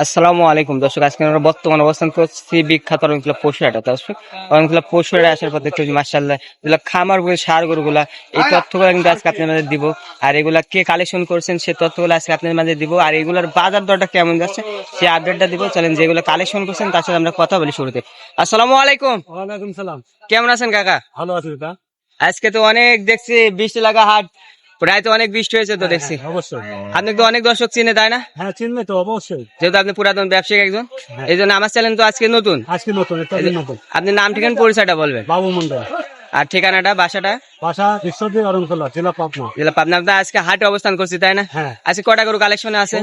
আসসালামু আলাইকুম। দর্শক আজকে আমরা বর্তমান অবস্থান করছি বিখ্যাত অনেকগুলো পশুরাটা। দর্শক অনেকগুলো পশুরা আসার পর দেখতে মার্শাল্লাহ এগুলো খামারগুলো সার গরুগুলা এই তথ্যগুলো কিন্তু আজকে আপনার মাঝে দিব। আর এগুলা কে কালেকশন করছেন সে তথ্যগুলো আজকে আপনার মাঝে দিব। আর এগুলোর বাজার দরটা কেমন যাচ্ছে সে আপডেটটা দিব। চলেন যেগুলো কালেকশন করছেন তার সাথে আমরা কথা বলি শুরুতে। আসসালামু আলাইকুম। ওয়ালাইকুম সালাম। কেমন আছেন কাকা? ভালো আছি দাদা আজকে তো অনেক দেখছি বৃষ্টি লাগা হাট। প্রায় তো অনেক বৃষ্টি হয়েছে তো দেখছি। অবশ্যই। আপনি তো অনেক দর্শক চিনে তাই না? হ্যাঁ চিনলে তো অবশ্যই। যেহেতু আপনি পুরাতন ব্যবসায়িক একজন এই জন্য আমার চ্যানেল তো আজকে নতুন। আজকে নতুন আপনি নাম ঠিকানা পরিচয়টা বলবেন। বাবু মন্ডল আর ঠিকানাটা বাসাটা? বাসা বিশ্বজিৎ অরণতলা জেলা পাবনা। যেটা পাবনা আপনার আজকে হাটে অবস্থান করছি তাই না? হ্যাঁ। আজকে কটা গরু কালেকশনে আছে?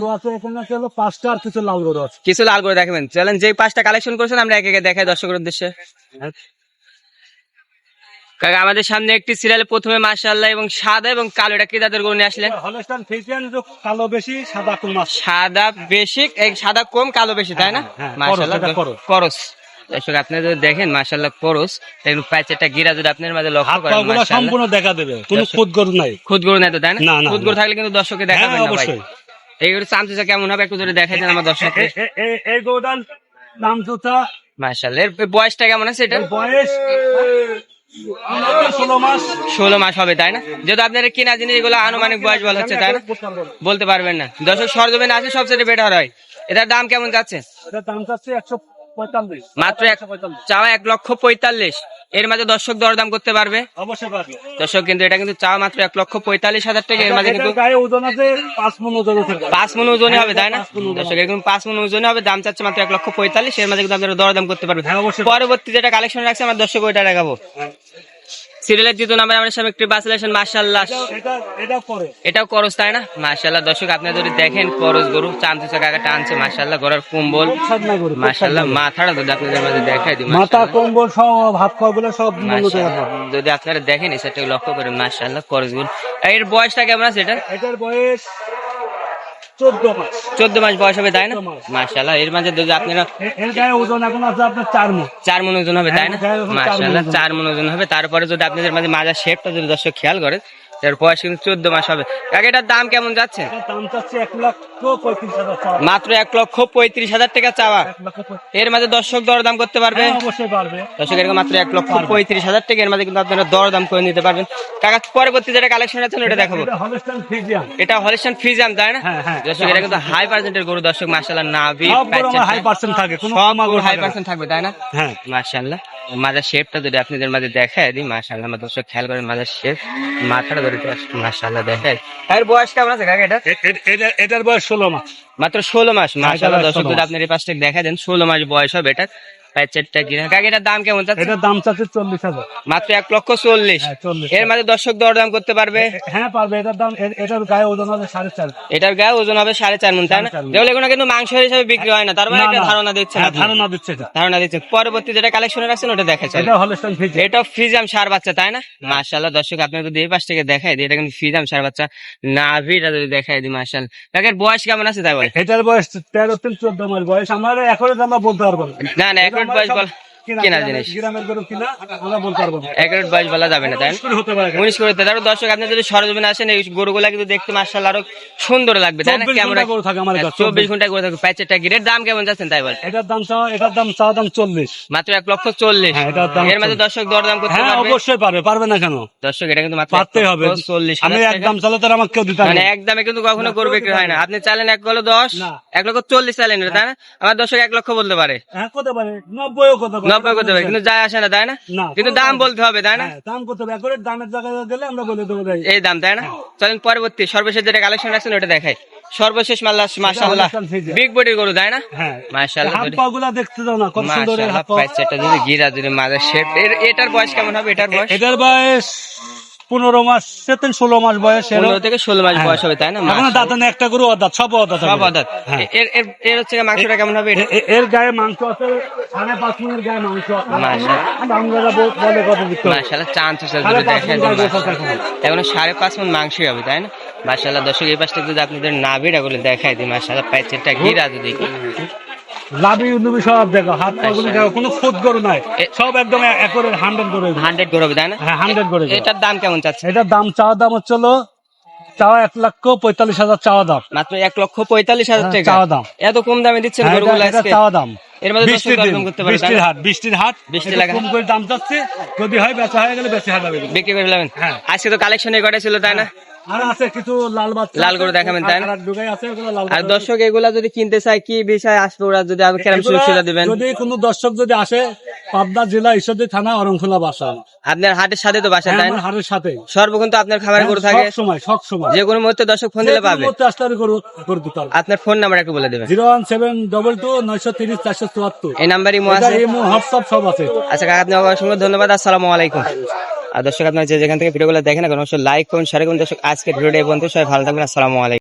পাঁচটা আর কিছু লাল গরু আছে। কিছু লাল করে দেখাবেন। চলেন যে পাঁচটা কালেকশন করছেন আমরা একে একে দেখাই দর্শকের উদ্দেশ্যে। হ্যাঁ। কাকা আমাদের সামনে একটি সিরিয়ালে প্রথমে মাশাআল্লাহ এবং সাদা এবং কালো এটা কি গরু নিয়ে আসলেন কালো বেশি সাদা কম সাদা বেশি সাদা কম কালো বেশি তাই না? মাশাআল্লাহ করস, দর্শক আপনি যদি দেখেন মাশাআল্লাহ করস দেখুন প্যাচেরটা গিরা যদি আপনার মাঝে লক্ষ্য করেন মাশাআল্লাহ। সম্পূর্ণ দেখা দেবে কোনো খুদ গরু নাই। খুদ গরু নাই তো তাই না? না, না, খুদ গরু থাকলে কিন্তু দর্শককে হ্যাঁ দেখাবেন না ভাই। এই গরু কেমন হবে? একটু ধরে দেখাই দেন আমার দর্শককে এ- এ- এ- এই গরুটার নাম জুতা। মাশাআল্লাহ এর বয়সটা কেমন আছে এটা? বয়স ষোলো মাস। হবে তাই না? যেহেতু আপনার কিনা জিনিস এগুলো আনুমানিক বয়স বলা হচ্ছে তাই না? বলতে পারবেন না। দর্শক সরজমিন আছে সবচেয়ে বেটার হয়। এটার দাম কেমন যাচ্ছে? দাম একশো মাত্র এক চাওয়া এক লক্ষ পঁয়তাল্লিশ। এর মাঝে দর্শক দরদাম করতে পারবে? দর্শক কিন্তু এটা কিন্তু চাওয়া মাত্র এক লক্ষ পঁয়তাল্লিশ হাজার টাকা। এর মাঝে কিন্তু এটার গায়ে ওজন আছে পাঁচ মন ওজন আছে পাঁচ মন ওজনে হবে তাই না? দর্শক এরকম পাঁচ মন ওজনে হবে দাম চাচ্ছে মাত্র এক লক্ষ পঁয়তাল্লিশ। এর মাঝে কিন্তু আপনারা দরদাম করতে পারবেন। হ্যাঁ পরবর্তী যেটা কালেকশন রাখছে আমার দর্শক ওইটা দেখাবো। সিরিয়ালের দ্বিতীয় নাম্বার আমাদের সামনে একটি বাসলেশন মার্শাল্লাহ এটা এটা পরে। এটাও করস তাই না? মার্শাল্লাহ দর্শক আপনি যদি দেখেন করস গরু চামচা কাকা টানছে মার্শাল্লাহ গরুর কুম্বল মার্শাল্লাহ মাথাটা যদি আপনাদের মাঝে দেখাই দিই মাথা কম্বল সব হাত পা গুলো সব। যদি আপনারা দেখেন এই সেটা লক্ষ্য করেন মার্শাল্লাহ করস গরু। এর বয়সটা কেমন আছে এটা? এটার বয়স চোদ্দ মাস। চোদ্দ মাস বয়স হবে তাই না? 14 মার্শাল্লাহ এর মাঝে যদি আপনারা এর গায়ে ওজন এখন আছে আপনার চার মন। চার মন ওজন হবে তাই না? হ্যাঁ, মার্শাল্লাহ চার মন ওজন হবে। তারপরে যদি আপনাদের মাঝে মাজার শেপটা যদি দর্শক খেয়াল করেন এর বয়স কিন্তু চোদ্দ মাস হবে। এটার দাম কেমন যাচ্ছে? মাত্র এক লক্ষ পঁয়ত্রিশ হাজার টাকা চাওয়া। এর মাঝে দর্শক দরদাম করতে পারবে? হ্যাঁ, দর্শক এরকম মাত্র এক লক্ষ পঁয়ত্রিশ হাজার টাকা এর মাঝে কিন্তু আপনারা দরদাম করে নিতে পারবেন। কাকা পরবর্তী যেটা কালেকশন আছে ওটা দেখাবো। এটা হলস্টান এটা ফ্রিজাম তাই না? হ্যাঁ, হ্যাঁ। দর্শক এটা কিন্তু হাই পার্সেন্টের গরু দর্শক মাশাআল্লাহ নাভি হাই পার্সেন্ট থাকে সব হাই না। পার্সেন্ট থাকবে তাই না? হ্যাঁ। মাশাআল্লাহ। মাজার শেপটা যদি আপনাদের মাঝে দেখায় দিই মাশাআল্লাহ আমার দর্শক খেয়াল করেন মাজার শেপ মাথাটা ধরে মাশাআল্লাহ দেখায় এর বয়স কেমন আছে কাকা এটা? এটা- এটার বয়স ষোলো মাস। মাত্র ষোলো মাস মাশাআল্লাহ বয়স দর্শক যদি মাস। আপনার এই পাশটা দেখা দেন ষোলো মাস বয়স হবে এটা প্যাচেটটা কিনা কাকা এটার দাম কেমন যাচ্ছে এটার দাম চাচ্ছে চল্লিশ হাজার। মাত্র এক লক্ষ চল্লিশ। হ্যাঁ, এর মাঝে দর্শক দরদাম করতে পারবে? হ্যাঁ পারবে। এটার দাম এটার গায়ে ওজন হবে সাড়ে চার। এটার গায়ে ওজন হবে সাড়ে চার মন তাই না? সাড়ে চার মণ। যেগুলো এগুলো কিন্তু মাংস হিসেবে বিক্রি হয় না। তার মানে একটা ধারণা দিচ্ছে হ্যাঁ, ধারণা দিচ্ছে এটা। ধারণা দিচ্ছে। পরবর্তী যেটা কালেকশনে রাখছেন ওটা দেখা এটা হলস্টান ফিজিয়ান এটা ফ্রিজাম সার বাচ্চা তাই না? মাশাআল্লাহ দর্শক আপনার যদি এই পাশ থেকে দেখাই দিই এটা কিন্তু ফ্রিজাম সার বাচ্চা। নাভিটা যদি দেখাই দিই মাশাআল্লাহ। কাকের বয়স কেমন আছে তাই বলে এটার বয়স তেরো তিন চোদ্দ মাস বয়স। আমরা এখন আমরা বলতে পারব না। না না একুরেট বয়স বল কেনা জিনিস? গ্রামের গরু কিনা আমরা বলতে পারব না। একুরেট বলা যাবে না তাই হতে পারে। উনিশ করে তারপর দর্শক আপনি যদি সরজমিনে আসেন এই গরুগুলা কিন্তু দেখতে মাশাআল্লাহ আরও সুন্দর লাগবে তাই না? কেমন গরু থাকে আমার কাছে, চব্বিশ ঘণ্টা করে থাকবে প্যাচেরটা গিরের দাম কেমন যাচ্ছেন তাই বল? এটার দাম চাওয়া এটার দাম চাওয়া দাম চল্লিশ। মাত্র এক লক্ষ চল্লিশ। হ্যাঁ, এটার দাম এর মাঝে দর্শক দরদাম করতে হ্যাঁ অবশ্যই পারবে পারবে না কেন? দর্শক এটা কিন্তু মাত্র পারতেই হবে। চল্লিশ আমি একদম চালে তার আমাকে কেউ দিতে মানে একদমে কিন্তু কখনো গরু বিক্রি হয় না। আপনি চালেন এক গলো দশ এক লক্ষ চল্লিশ চালেন তাই না? আমার দর্শক এক লক্ষ বলতে পারে। হ্যাঁ নব্বইও করতে কিন্তু যায় আসে না তাই না? কিন্তু দাম বলতে হবে তাই না? হ্যাঁ, দাম করতে হবে দামের জায়গায় গেলে আমরা বলে দেবো এই দাম তাই না? চলেন পরবর্তী সর্বশেষ যেটা কালেকশন রাখছেন ওটা দেখাই। সর্বশেষ মাল্লা মাশাল্লাহ বিগ বডির গরু তাই না? হ্যাঁ। হাত দেখতে দাও না কত সুন্দর হাত পা। এটা যদি গিরা যদি মাঝে শেপ এটার বয়স কেমন হবে? এটার বয়স? এটার বয়স পনেরো মাস সেতেন ষোলো মাস বয়স পনেরো থেকে ষোলো মাস হ্যাঁ। বয়স হবে তাই না এখন মাশাআল্লাহ। দাঁত একটা গরু অদাত সব অদাত সব অদাত হ্যাঁ এর এর এর হচ্ছে মাংসটা কেমন হবে এর গায়ে মাংস আছে সাড়ে পাঁচ মিনিট গায়ে মাংস আছে। আমরা বলে কত দিতে। মাশাআল্লাহ চুষা সাড়ে যদি দেখেন আছে এখন। সাড়ে পাঁচ মন মাংসই হবে তাই না মাশাআল্লাহ দর্শক এই পাশটা যদি আপনাদের নাভিটা গুলো দেখাই দিই মাশাআল্লাহ প্যাচেরটা গিরা যদি লাভি উন্নবি সব দেখো হাত পা দেখো কোনো খুদ গরু নাই। সব একদম একরের হান্ড্রেড গরু হান্ড্রেড করে তাই না? হ্যাঁ হান্ড্রেড গরু এটার দাম কেমন চাচ্ছে এটার দাম চাওয়া দাম হচ্ছে হলো চাওয়া এক লক্ষ পঁয়তাল্লিশ হাজার চাওয়া দাম। মাত্র এক লক্ষ পঁয়তাল্লিশ হাজার হ্যাঁ, টাকা। চাওয়া দাম। এত কম দামে দিচ্ছেন হ্যাঁ, গরুগুলো আজকে? চাওয়া দাম। এর মধ্যে বৃষ্টির করতে বৃষ্টির না? হাট বৃষ্টির হাট। বৃষ্টি লাগা। কম করে দাম চাচ্ছে যদি হয় বেচা হয়ে গেলে বেশি হাজার বিক্রি করে নেবেন। আজকে তো কালেকশন কটা ছিল তাই না? আর আছে কিছু লাল বাচ্চা লাল গরু দেখাবেন, তাই না? আর এক ডুগাই আছে ওগুলো লাল আর দর্শক এগুলা যদি কিনতে চায় কি বিষয় আসবে ওরা? যদি আমি কেরাম সুযোগ দিবেন? যদি কোনো দর্শক যদি আসে পাবনা জেলা ঈশ্বরদী থানা অরংখোলা বাসা। আপনার হাটের সাথে তো বাসা হ্যাঁ, তাই হাটের সাথে। সর্বক্ষণ তো আপনার খাবার গরু থাকে। সব সময় সব সময়। যে কোনো মুহূর্তে দর্শক ফোন দিলে পাবে। গরু গরু দিতে আপনার ফোন নাম্বার একটু বলে দেবেন। এই নাম্বারই মো এটা আছে ইমো, হোয়াটসঅ্যাপ সব আছে। আচ্ছা কাকা আপনি অসংখ্য ধন্যবাদ। আসসালামু আলাইকুম। আর দর্শক আপনারা যে যেখান থেকে ভিডিওগুলো দেখেন এখন অবশ্যই লাইক করুন শেয়ার করুন। দর্শক আজকে ভিডিওটা এই পর্যন্ত সবাই ভালো থাকবেন। আসসালামু আলাইকুম।